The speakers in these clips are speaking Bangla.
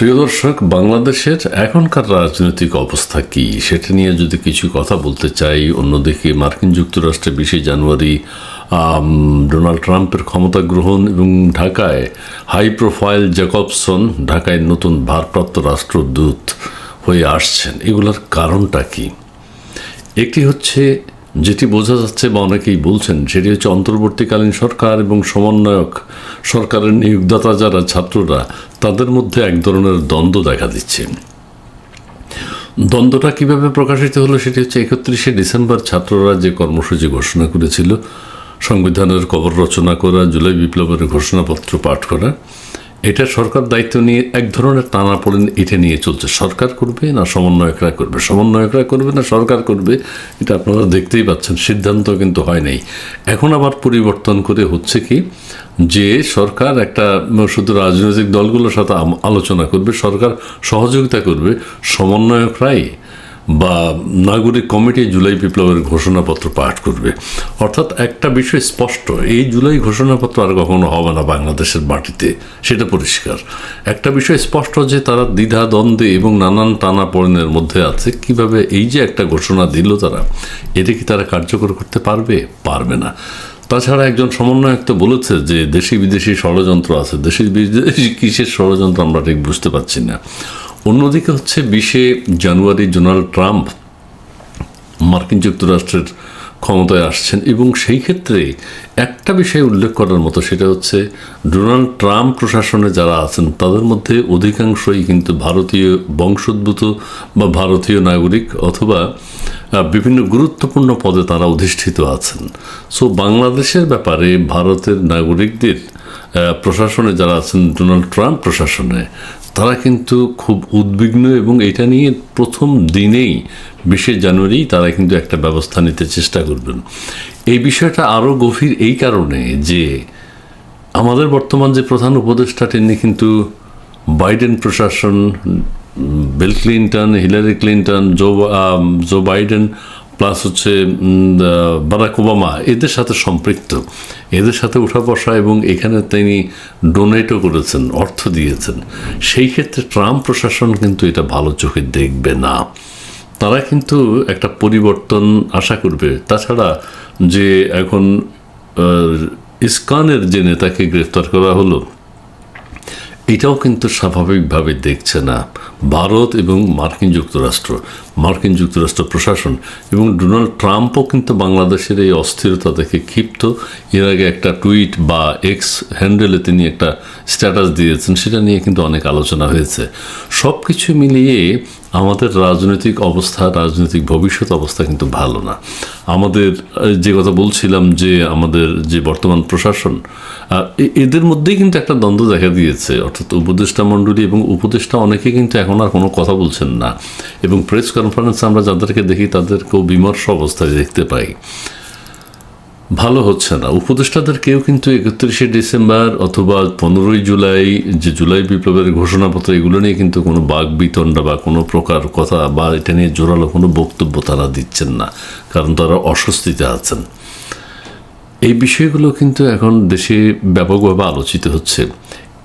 প্রিয় দর্শক, বাংলাদেশের এখনকার রাজনৈতিক অবস্থা কি? সেটা নিয়ে যদি কিছু কথা বলতে চাই, অন্যদিকে মার্কিন যুক্তরাষ্ট্রে বিশে জানুয়ারি ডোনাল্ড ট্রাম্পের ক্ষমতা গ্রহণ এবং ঢাকায় হাই প্রোফাইল জ্যাকবসন, ঢাকায় নতুন ভারপ্রাপ্ত রাষ্ট্রদূত হয়ে আসছেন। এগুলোর কারণটা কি? একটি হচ্ছে যেটি বোঝা যাচ্ছে বা অনেকেই বলছেন, সেটি হচ্ছে অন্তর্বর্তীকালীন সরকার এবং সমন্বয়ক সরকারের নিয়োগদাতা যারা ছাত্ররা, তাদের মধ্যে এক ধরনের দ্বন্দ্ব দেখা দিচ্ছে। দ্বন্দ্বটা কীভাবে প্রকাশিত হলো সেটি হচ্ছে একত্রিশে ডিসেম্বর ছাত্ররা যে কর্মসূচি ঘোষণা করেছিল, সংবিধানের কবর রচনা করা, জুলাই বিপ্লবের ঘোষণাপত্র পাঠ করা এটা সরকার দায়িত্ব নিয়ে এক ধরনের টানা পড়েন এটা নিয়ে চলছে। সরকার করবে না সমন্বয়করা করবে? সমন্বয়করা করবে না সরকার করবে? এটা আপনারা দেখতেই পাচ্ছেন, সিদ্ধান্ত কিন্তু হয় নাই। এখন আবার পরিবর্তন করে হচ্ছে কি, যে সরকার একটা শুধু রাজনৈতিক দলগুলোর সাথে আলোচনা করবে, সরকার সহযোগিতা করবে, সমন্বয়করাই বা নাগরিক কমিটি জুলাই বিপ্লবের ঘোষণাপত্র পাঠ করবে। অর্থাৎ একটা বিষয় স্পষ্ট, এই জুলাই ঘোষণাপত্র আর কখনো হবে না বাংলাদেশের মাটিতে, সেটা পরিষ্কার। একটা বিষয় স্পষ্ট যে তারা দ্বিধা, দ্বন্দ্বে এবং নানান টানা পড়নের মধ্যে আছে, কীভাবে এই যে একটা ঘোষণা দিল তারা, এটা কি তারা কার্যকর করতে পারবে? পারবে না। তাছাড়া একজন সমন্বয়ক তো বলেছে যে দেশি বিদেশি ষড়যন্ত্র আছে। দেশি বিদেশি কিসের ষড়যন্ত্র আমরা ঠিক বুঝতে পারছি না। অন্যদিকে হচ্ছে বিশে জানুয়ারি ডোনাল্ড ট্রাম্প মার্কিন যুক্তরাষ্ট্রের ক্ষমতায় আসছেন এবং সেই ক্ষেত্রে একটা বিষয় উল্লেখ করার মতো, সেটা হচ্ছে ডোনাল্ড ট্রাম্প প্রশাসনে যারা আছেন, তাদের মধ্যে অধিকাংশই কিন্তু ভারতীয় বংশোদ্ভূত বা ভারতীয় নাগরিক অথবা বিভিন্ন গুরুত্বপূর্ণ পদে তারা অধিষ্ঠিত আছেন। সো বাংলাদেশের ব্যাপারে ভারতের নাগরিকদের প্রশাসনে যারা আছেন, ডোনাল্ড ট্রাম্প প্রশাসনে তারা কিন্তু খুব উদ্বিগ্ন এবং এটা নিয়ে প্রথম দিনেই বিশে জানুয়ারি তারা কিন্তু একটা ব্যবস্থা নিতে চেষ্টা করবেন। এই বিষয়টা আরও গভীর এই কারণে যে আমাদের বর্তমান যে প্রধান উপদেষ্টা, তিনি কিন্তু বাইডেন প্রশাসন Bill Clinton, Hillary Clinton, Joe Joe Biden plus হচ্ছে বারাক ওবামা, এদের সাথে সম্পৃক্ত। এদের সাথে উঠা বসা এবং এখানে তিনি ডোনেটও করেছেন, অর্থ দিয়েছেন। সেই ক্ষেত্রে ট্রাম্প প্রশাসন কিন্তু এটা ভালো চোখে দেখবে না। তারা কিন্তু একটা পরিবর্তন আশা করবে। তাছাড়া যে এখন ইস্কনের যে নেতাকে গ্রেফতার করা হলো এটাও কিন্তু স্বাভাবিকভাবে দেখছে না। ভারত এবং মার্কিন যুক্তরাষ্ট্র মার্কিন যুক্তরাষ্ট্র প্রশাসন এবং ডোনাল্ড ট্রাম্পও কিন্তু বাংলাদেশের এই অস্থিরতা দেখে ক্ষিপ্ত। এর আগে একটা টুইট বা এক্স হ্যান্ডেলে তিনি একটা স্ট্যাটাস দিয়েছেন, সেটা নিয়ে কিন্তু অনেক আলোচনা হয়েছে। সব কিছু মিলিয়ে আমাদের রাজনৈতিক অবস্থা, রাজনৈতিক ভবিষ্যৎ অবস্থা কিন্তু ভালো না। আমাদের যে কথা বলছিলাম যে আমাদের যে বর্তমান প্রশাসন এদের মধ্যেই কিন্তু একটা দ্বন্দ্ব দেখা দিয়েছে। অর্থাৎ উপদেষ্টা মণ্ডলী এবং উপদেষ্টা অনেকে কিন্তু এখন আর কোনো কথা বলছেন না। এবং প্রেস কনফারেন্সে আমরা যাদেরকে দেখি, তাদেরকেও বিমর্ষ অবস্থায় দেখতে পাই। ভালো হচ্ছে না। উপদেষ্টাদের কেউ কিন্তু একত্রিশে ডিসেম্বর অথবা পনেরোই জুলাই, যে জুলাই বিপ্লবের ঘোষণাপত্র, এগুলো নিয়ে কিন্তু কোনো বাঘ বিতণ্ডা বা কোনো প্রকার কথা বা এটা নিয়ে জোরালো কোনো বক্তব্য তারা দিচ্ছেন না, কারণ তারা অস্বস্তিতে আছেন। এই বিষয়গুলো কিন্তু এখন দেশে ব্যাপকভাবে আলোচিত হচ্ছে।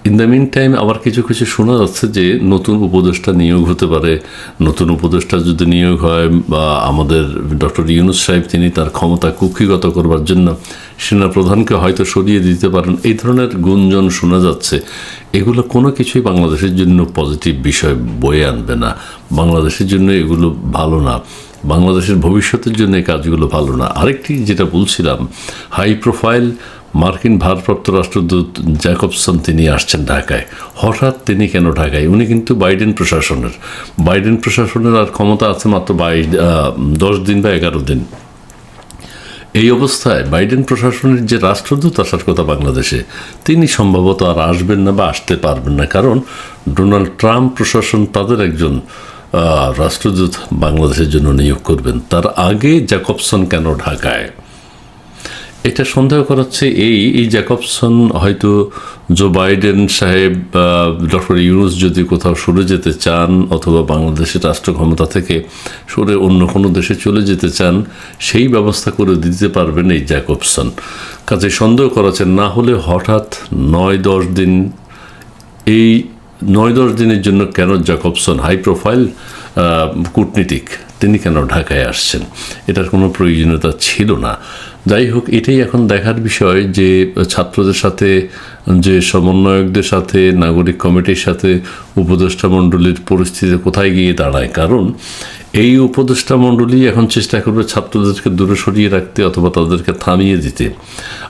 ইন দ্য মিন টাইম আবার কিছু কিছু শোনা যাচ্ছে যে নতুন উপদেষ্টা নিয়োগ হতে পারে। নতুন উপদেষ্টা যদি নিয়োগ হয়, বা আমাদের ডক্টর ইউনুস সাহেব, তিনি তার ক্ষমতা কুক্ষিগত করবার জন্য সেনাপ্রধানকে হয়তো সরিয়ে দিতে পারেন। এই ধরনের গুঞ্জন শোনা যাচ্ছে। এগুলো কোনো কিছুই বাংলাদেশের জন্য পজিটিভ বিষয় বয়ে আনবে না। বাংলাদেশের জন্য এগুলো ভালো না। বাংলাদেশের ভবিষ্যতের জন্য কাজগুলো ভালো না। আরেকটি যেটা বলছিলাম হাই প্রোফাইল মার্কিন ভারপ্রাপ্ত রাষ্ট্রদূত জ্যাকবসন তিনি আসছেন ঢাকায়। হঠাৎ তিনি কেন ঢাকায়? উনি কিন্তু বাইডেন প্রশাসনের। বাইডেন প্রশাসনের আর ক্ষমতা আছে মাত্র বাইশ দশ দিন বা এগারো দিন। এই অবস্থায় বাইডেন প্রশাসনের যে রাষ্ট্রদূত আসার কথা বাংলাদেশে, তিনি সম্ভবত আর আসবেন না বা আসতে পারবেন না। কারণ ডোনাল্ড ট্রাম্প প্রশাসন তাদের একজন রাষ্ট্রদূত বাংলাদেশের জন্য নিয়োগ করবেন। তার আগে জ্যাকবসন কেন ঢাকায়? এটা সন্দেহ করাচ্ছে এই এই জ্যাকবসন হয়তো জো বাইডেন সাহেব ডক্টর ইউনুস যদি কোথাও সরে যেতে চান অথবা বাংলাদেশের রাষ্ট্র ক্ষমতা থেকে সরে অন্য কোনো দেশে চলে যেতে চান, সেই ব্যবস্থা করে দিতে পারবেন এই জ্যাকবসন। কাজে সন্দেহ করাচ্ছেন না হলে হঠাৎ নয় দশ দিন এই নয় দশ দিনের জন্য কেন জ্যাকবসন হাই প্রোফাইল কূটনীতিক? তিনি কেন ঢাকায় আসছেন? এটার কোনো প্রয়োজনীয়তা ছিল না। যাই হোক, এটাই এখন দেখার বিষয় যে ছাত্রদের সাথে, যে সমন্বয়কদের সাথে, নাগরিক কমিটির সাথে, উপদেষ্টা মণ্ডলীর পরিস্থিতি কোথায় গিয়ে দাঁড়ায়। কারণ এই উপদেষ্টা মণ্ডলী এখন চেষ্টা করবে ছাত্রদেরকে দূরে সরিয়ে রাখতে অথবা তাদেরকে থামিয়ে দিতে।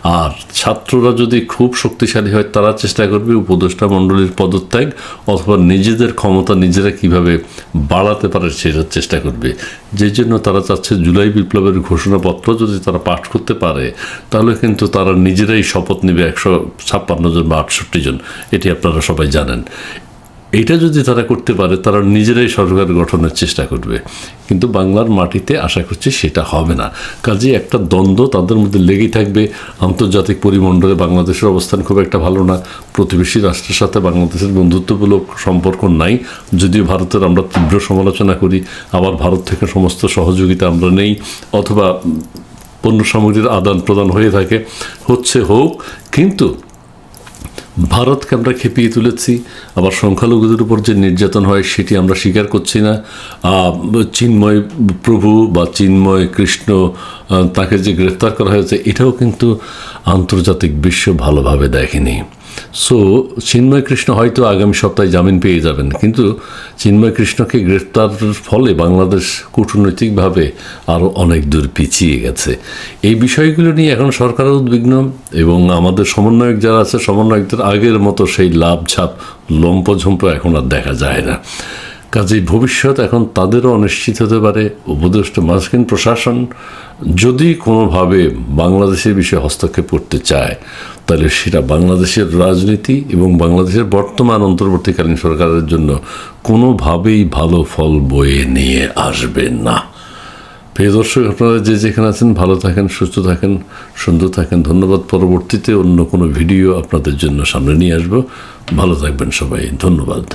আর ছাত্ররা যদি খুব শক্তিশালী হয়, তারা চেষ্টা করবে উপদেষ্টা মণ্ডলীর পদত্যাগ অথবা নিজেদের ক্ষমতা নিজেরা কীভাবে বাড়াতে পারে সেটার চেষ্টা করবে। যে জন্য তারা চাচ্ছে জুলাই বিপ্লবের ঘোষণাপত্র যদি তারা পাঠ করতে পারে, তাহলে কিন্তু তারা নিজেরাই শপথ নেবে একশো ছাপ্পান্ন জন বা আটষট্টি জন। এটি আপনারা সবাই জানেন। এটা যদি তারা করতে পারে, তারা নিজেরাই সরকার গঠনের চেষ্টা করবে। কিন্তু বাংলার মাটিতে আশা করছি সেটা হবে না। কাজে একটা দ্বন্দ্ব তাদের মধ্যে লেগেই থাকবে। আন্তর্জাতিক পরিমণ্ডলে বাংলাদেশের অবস্থান খুব একটা ভালো না। প্রতিবেশী রাষ্ট্রের সাথে বাংলাদেশের বন্ধুত্বমূলক সম্পর্ক নাই। যদিও ভারতের আমরা তীব্র সমালোচনা করি, আবার ভারত থেকে সমস্ত সহযোগিতা আমরা নেই। অথবা পণ্য সামগ্রীর আদান প্রদান হয়ে থাকে। হচ্ছে হোক, কিন্তু ভারতকে আমরা খেপিয়ে তুলেছি, আবার সংখ্যালঘুদের উপর যে নির্যাতন হয় সেটি আমরা স্বীকার করছি না। চিন্ময় প্রভু বা চিন্ময় কৃষ্ণ তাকে যে গ্রেফতার করা হয়েছে, এটাও কিন্তু আন্তর্জাতিক বিশ্ব ভালোভাবে দেখেনি। সো চিন্ময় কৃষ্ণ হয়তো আগামী সপ্তাহে জামিন পেয়ে যাবেন, কিন্তু চিন্ময় কৃষ্ণকে গ্রেফতারের ফলে বাংলাদেশ কূটনৈতিকভাবে আরও অনেক দূর পিছিয়ে গেছে। এই বিষয়গুলো নিয়ে এখন সরকার উদ্বিগ্ন এবং আমাদের সমন্বয়ক যারা আছে, সমন্বয়কদের আগের মতো সেই লাভ ছাপ লম্পঝম্প এখন আর দেখা যায় না। কাজেই ভবিষ্যৎ এখন তাদেরও অনিশ্চিত হতে পারে। উপদেষ্ট মার্কিন প্রশাসন যদি কোনোভাবে বাংলাদেশের বিষয়ে হস্তক্ষেপ করতে চায়, তাহলে সেটা বাংলাদেশের রাজনীতি এবং বাংলাদেশের বর্তমান অন্তর্বর্তীকালীন সরকারের জন্য কোনোভাবেই ভালো ফল বয়ে নিয়ে আসবে না। প্রিয় দর্শক, আপনারা যে যেখানে আছেন, ভালো থাকেন, সুস্থ থাকেন, সুন্দর থাকেন। ধন্যবাদ। পরবর্তীতে অন্য কোনো ভিডিও আপনাদের জন্য সামনে নিয়ে আসব। ভালো থাকবেন সবাই। ধন্যবাদ।